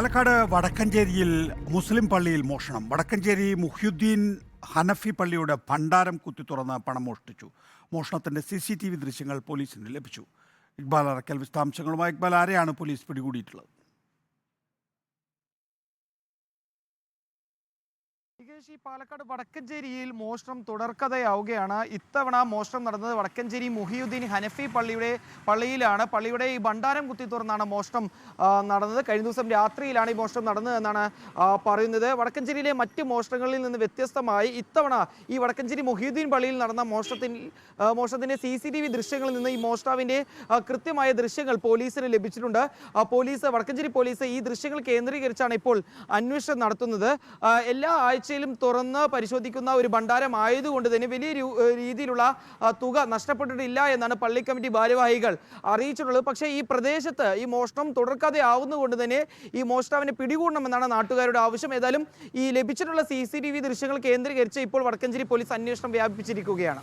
പാലക്കാട് വടക്കഞ്ചേരിയിൽ മുസ്ലിം പള്ളിയിൽ മോഷണം. വടക്കഞ്ചേരി മുഹ്യുദ്ദീൻ ഹനഫി പള്ളിയുടെ ഭണ്ഡാരം കുത്തി തുറന്ന് പണം മോഷ്ടിച്ചു. മോഷണത്തിന്റെ സി സി ടി വി ദൃശ്യങ്ങൾ പോലീസിന് ലഭിച്ചു. ഇക്ബാൽ അറക്കൽ വിശദാംശങ്ങളുമായി ഇക്ബാൽ ആരെയാണ് പോലീസ് പിടികൂടിയിട്ടുള്ളത്? നികേഷ് ഈ പാലക്കാട് വടക്കഞ്ചേരിയിൽ മോഷണം തുടർക്കഥയാവുകയാണ്. ഇത്തവണ മോഷണം നടന്നത് വടക്കഞ്ചേരി മുഹിയുദ്ദീൻ ഹനഫി പള്ളിയുടെ പള്ളിയിലാണ്. പള്ളിയുടെ ഈ ഭണ്ഡാരം കുത്തി തുറന്നാണ് മോഷണം നടന്നത്. കഴിഞ്ഞ ദിവസം രാത്രിയിലാണ് ഈ മോഷണം നടന്നതെന്നാണ് എന്നാണ് പറയുന്നത്. വടക്കഞ്ചേരിയിലെ മറ്റ് മോഷണങ്ങളിൽ നിന്ന് വ്യത്യസ്തമായി ഇത്തവണ ഈ വടക്കഞ്ചേരി മുഹിയുദ്ദീൻ പള്ളിയിൽ നടന്ന മോഷണത്തിൽ മോഷണത്തിന്റെ സി സി ടി വി ദൃശ്യങ്ങളിൽ നിന്ന് ഈ മോഷ്ടാവിന്റെ കൃത്യമായ ദൃശ്യങ്ങൾ പോലീസിന് ലഭിച്ചിട്ടുണ്ട്. പോലീസ് വടക്കഞ്ചേരി പോലീസ് ഈ ദൃശ്യങ്ങൾ കേന്ദ്രീകരിച്ചാണ് ഇപ്പോൾ അന്വേഷണം നടത്തുന്നത്. എല്ലാ എല്ലാ ആഴ്ചയിലും തുറന്ന് പരിശോധിക്കുന്ന ഒരു ഭണ്ഡാരം ആയതുകൊണ്ട് തന്നെ വലിയ രീതിയിലുള്ള തുക നഷ്ടപ്പെട്ടിട്ടില്ല എന്നാണ് പള്ളി കമ്മിറ്റി ഭാരവാഹികൾ അറിയിച്ചിട്ടുള്ളത്. പക്ഷേ ഈ പ്രദേശത്ത് ഈ മോഷണം തുടർക്കാതെ ആവുന്നതുകൊണ്ട് തന്നെ ഈ മോഷ്ടാവിനെ പിടികൂടണമെന്നാണ് നാട്ടുകാരുടെ ആവശ്യം. ഏതായാലും ഈ ലഭിച്ചിട്ടുള്ള സി സി ടി വി ദൃശ്യങ്ങൾ കേന്ദ്രീകരിച്ച് ഇപ്പോൾ വടക്കഞ്ചേരി പോലീസ് അന്വേഷണം വ്യാപിപ്പിച്ചിരിക്കുകയാണ്.